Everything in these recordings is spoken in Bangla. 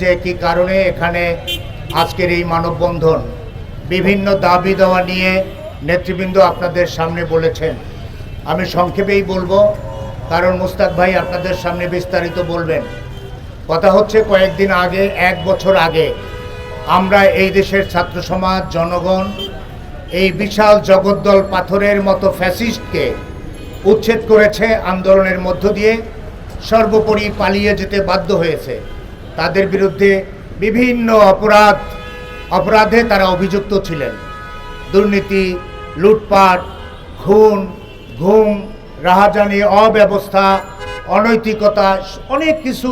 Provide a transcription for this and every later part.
যে কি কারণে এখানে আজকের এই মানববন্ধন? বিভিন্ন দাবি দেওয়া নিয়ে নেতৃবৃন্দ আপনাদের সামনে বলেছেন। আমি সংক্ষেপেই বলব, কারণ মুস্তাক ভাই আপনাদের সামনে বিস্তারিত বলবেন। কথা হচ্ছে কয়েকদিন আগে, এক বছর আগে, আমরা এই দেশের ছাত্র সমাজ, জনগণ, এই বিশাল জগদ্দল পাথরের মতো ফ্যাসিস্টকে উচ্ছেদ করেছে আন্দোলনের মধ্য দিয়ে, সর্বোপরি পালিয়ে যেতে বাধ্য হয়েছে। তাদের বিরুদ্ধে বিভিন্ন অপরাধ, অপরাধে তারা অভিযুক্ত ছিলেন। দুর্নীতি, লুটপাট, খুন, ঘুম, রাহাজানি, অব্যবস্থা, অনৈতিকতা, অনেক কিছু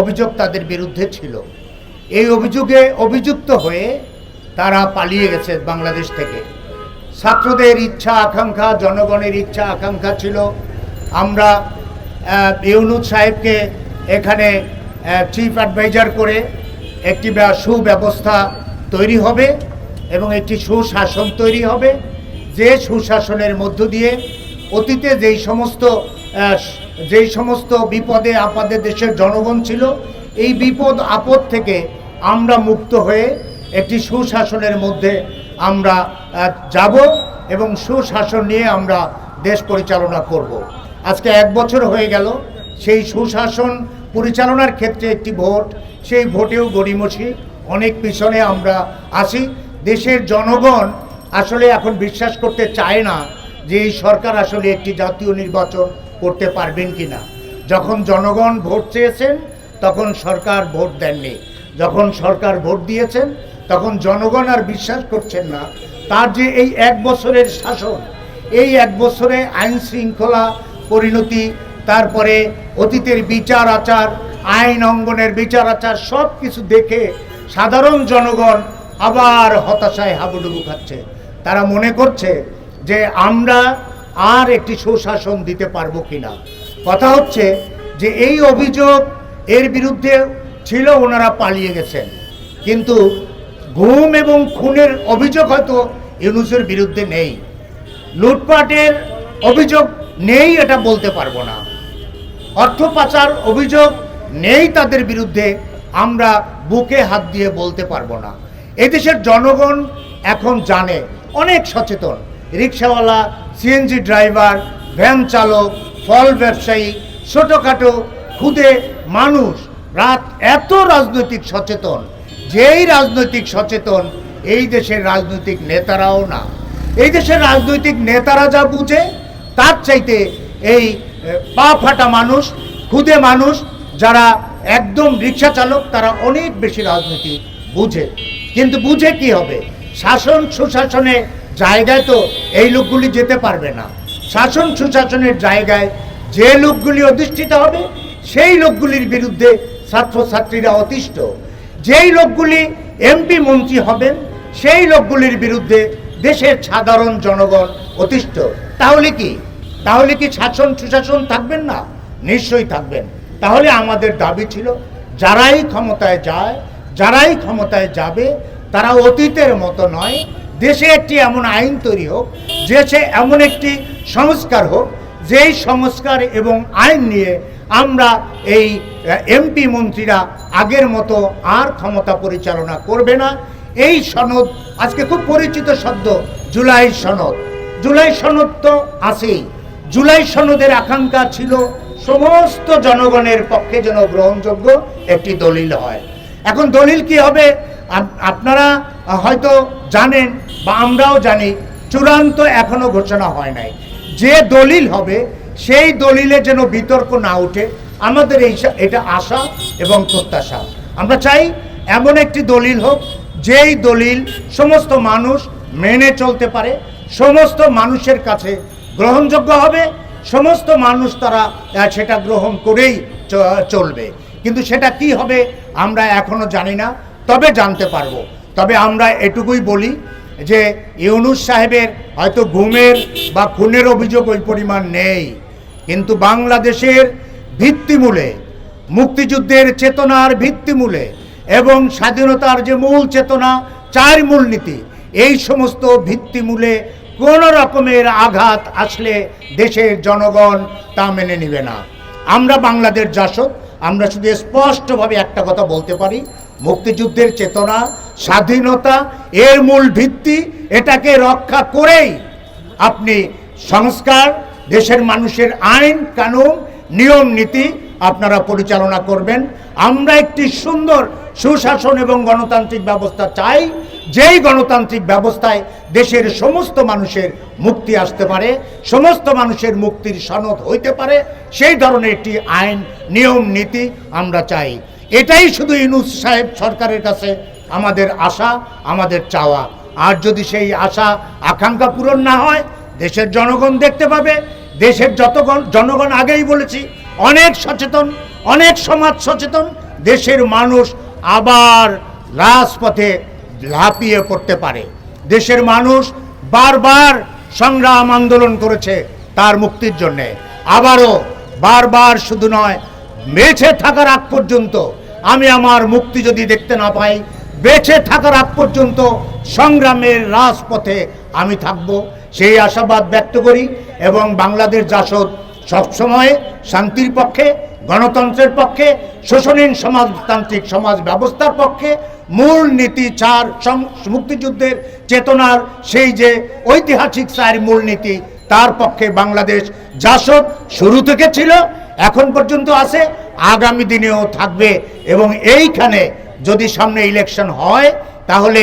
অভিযোগ তাদের বিরুদ্ধে ছিল। এই অভিযোগে অভিযুক্ত হয়ে তারা পালিয়ে গেছে বাংলাদেশ থেকে। ছাত্রদের ইচ্ছা, আকাঙ্ক্ষা, জনগণের ইচ্ছা, আকাঙ্ক্ষা ছিল। আমরা ইউনুদ সাহেবকে এখানে চিফ অ্যাডভাইজার করে একটি সুব্যবস্থা তৈরি হবে এবং একটি সুশাসন তৈরি হবে। যে সুশাসনের মধ্য দিয়ে অতীতে যেই সমস্ত যেই সমস্ত বিপদে আপদে দেশের জনগণ ছিল, এই বিপদ আপদ থেকে আমরা মুক্ত হয়ে একটি সুশাসনের মধ্যে আমরা যাব এবং সুশাসন নিয়ে আমরা দেশ পরিচালনা করব। আজকে এক বছর হয়ে গেল, সেই সুশাসন পরিচালনার ক্ষেত্রে একটি ভোট, সেই ভোটেও গড়িমসি। অনেক পিছনে আমরা আসি দেশের জনগণ আসলে এখন বিশ্বাস করতে চায় না যে এই সরকার আসলে একটি জাতীয় নির্বাচন করতে পারবেন কি না যখন জনগণ ভোট চেয়েছেন, তখন সরকার ভোট দেননি। যখন সরকার ভোট দিয়েছেন, তখন জনগণ আর বিশ্বাস করছেন না। তার যে এই এক বছরের শাসন, এই এক বছরে আইন শৃঙ্খলা পরিণতি তারপরে অতীতের বিচার আচার, আইন অঙ্গনের বিচার আচার সব কিছু দেখে সাধারণ জনগণ আবার হতাশায় হাবুডুবু খাচ্ছে। তারা মনে করছে যে আমরা আর একটি সুশাসন দিতে পারব কিনা। কথা হচ্ছে যে এই অভিযোগ এর বিরুদ্ধে ছিল, ওনারা পালিয়ে গেছেন। কিন্তু ঘুম এবং খুনের অভিযোগ হয়তো ইউনুসের বিরুদ্ধে নেই। লুটপাটের অভিযোগ নেই, এটা বলতে পারব না। অর্থ পাচার অভিযোগ নেই তাদের বিরুদ্ধে, আমরা বুকে হাত দিয়ে বলতে পারব না। এদেশের জনগণ এখন জানে, অনেক সচেতন। রিক্সাওয়ালা, সিএনজি ড্রাইভার, ভ্যান চালক, ফল ব্যবসায়ী, ছোটোখাটো খুদে মানুষ, রাত এত রাজনৈতিক সচেতন, যেই রাজনৈতিক সচেতন এই দেশের রাজনৈতিক নেতারাও না। এই দেশের রাজনৈতিক নেতারা যা বুঝে, তার চাইতে এই পা ফাটা মানুষ, খুদে মানুষ, যারা একদম রিক্সা চালক, তারা অনেক বেশি রাজনীতি বুঝে। কিন্তু বুঝে কি হবে? শাসন সুশাসনে জায়গায় তো এই লোকগুলি যেতে পারবে না। শাসন সুশাসনের জায়গায় যে লোকগুলি অধিষ্ঠিত হবে, সেই লোকগুলির বিরুদ্ধে ছাত্রছাত্রীরা অতিষ্ঠ। যেই লোকগুলি এমপি মন্ত্রী হবেন, সেই লোকগুলির বিরুদ্ধে দেশের সাধারণ জনগণ অতিষ্ঠ। তাহলে কি? তাহলে কি শাসন সুশাসন থাকবেন না? নিশ্চয়ই থাকবেন। তাহলে আমাদের দাবি ছিল, যারাই ক্ষমতায় যায়, যারাই ক্ষমতায় যাবে, তারা অতীতের মতো নয়, দেশে একটি এমন আইন তৈরি হোক, দেশে এমন একটি সংস্কার হোক, যেই সংস্কার এবং আইন নিয়ে আমরা এই এমপি মন্ত্রীরা আগের মতো আর ক্ষমতা পরিচালনা করবে না। এই সনদ, আজকে খুব পরিচিত শব্দ, জুলাই সনদ। জুলাই সনদ তো আছেই। জুলাই সনদের আকাঙ্ক্ষা ছিল সমস্ত জনগণের পক্ষে যেন গ্রহণযোগ্য একটি দলিল হয়। এখন দলিল কি হবে? আপনারা হয়তো জানেন বা আমরাও জানি, চূড়ান্ত এখনও ঘোষণা হয় নাই। যে দলিল হবে, সেই দলিলে যেন বিতর্ক না উঠে, আমাদের এই এটা আশা এবং প্রত্যাশা। আমরা চাই এমন একটি দলিল হোক, যেই দলিল সমস্ত মানুষ মেনে চলতে পারে, সমস্ত মানুষের কাছে গ্রহণযোগ্য হবে। সমস্ত মানুষ তারা সেটা গ্রহণ করেই চলবে। কিন্তু সেটা কি হবে, আমরা এখনও জানি না। তবে জানতে পারব। তবে আমরা এটুকুই বলি যে, ইউনুস সাহেবের হয়তো ঘুমের বা খুনের অভিযোগ ওই পরিমাণ নেই। কিন্তু বাংলাদেশের ভিত্তিমূলে, মুক্তিযুদ্ধের চেতনার ভিত্তিমূলে এবং স্বাধীনতার যে মূল চেতনা, চার মূলনীতি এই সমস্ত ভিত্তিমূলে কোনো রকমের আঘাত আসলে দেশের জনগণ তা মেনে নেবে না। আমরা বাংলাদেশ জাসদ, আমরা শুধু স্পষ্টভাবে একটা কথা বলতে পারি, মুক্তিযুদ্ধের চেতনা, স্বাধীনতা, এর মূল ভিত্তি এটাকে রক্ষা করেই আপনি সংস্কার, দেশের মানুষের আইন, কানুন, নিয়ম, নীতি আপনারা পরিচালনা করবেন। আমরা একটি সুন্দর সুশাসন এবং গণতান্ত্রিক ব্যবস্থা চাই। যেই গণতান্ত্রিক ব্যবস্থায় দেশের সমস্ত মানুষের মুক্তি আসতে পারে, সমস্ত মানুষের মুক্তির সনদ হইতে পারে, সেই ধরনের একটি আইন, নিয়ম, নীতি আমরা চাই। এটাই শুধু ইনুস সাহেব সরকারের কাছে আমাদের আশা, আমাদের চাওয়া। আর যদি সেই আশা, আকাঙ্ক্ষা পূরণ না হয়, দেশের জনগণ দেখতে পাবে। দেশের যতগণ জনগণ আগেই বলেছি, অনেক সচেতন, অনেক সমাজ সচেতন, দেশের মানুষ আবার রাজপথে লাফিয়ে পড়তে পারে। দেশের মানুষ বারবার সংগ্রাম আন্দোলন করেছে তার মুক্তির জন্যে। আবারও বারবার শুধু নয়, বেঁচে থাকার আগ পর্যন্ত আমি আমার মুক্তি যদি দেখতে না পাই, বেঁচে থাকার আগ পর্যন্ত সংগ্রামের রাজপথে আমি থাকব। সেই আশাবাদ ব্যক্ত করি এবং বাংলাদেশ জাসদ সবসময় শান্তির পক্ষে গণতন্ত্রের পক্ষে, শোষণহীন সমাজতান্ত্রিক সমাজ ব্যবস্থার পক্ষে, মূল নীতি চার মুক্তিযুদ্ধের চেতনার সেই যে ঐতিহাসিক চার মূলনীতি তার পক্ষে বাংলাদেশ জাসদ শুরু থেকে ছিল, এখন পর্যন্ত আছে, আগামী দিনেও থাকবে। এবং এইখানে যদি সামনে ইলেকশন হয়, তাহলে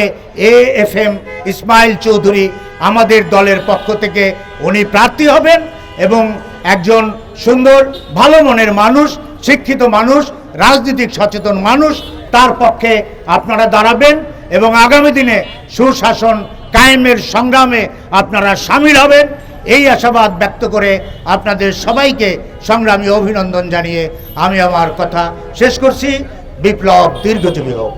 A F M Ismail Chowdhury আমাদের দলের পক্ষ থেকে উনি প্রার্থী হবেন এবং একজন সুন্দর, ভালো মনের মানুষ, শিক্ষিত মানুষ, রাজনৈতিক সচেতন মানুষ, তার পক্ষে আপনারা দাঁড়াবেন এবং আগামী দিনে সুশাসন কায়েমের সংগ্রামে আপনারা সামিল হবেন। এই আশাবাদ ব্যক্ত করে আপনাদের সবাইকে সংগ্রামী অভিনন্দন জানিয়ে আমি আমার কথা শেষ করছি। বিপ্লব দীর্ঘজীবী হোক।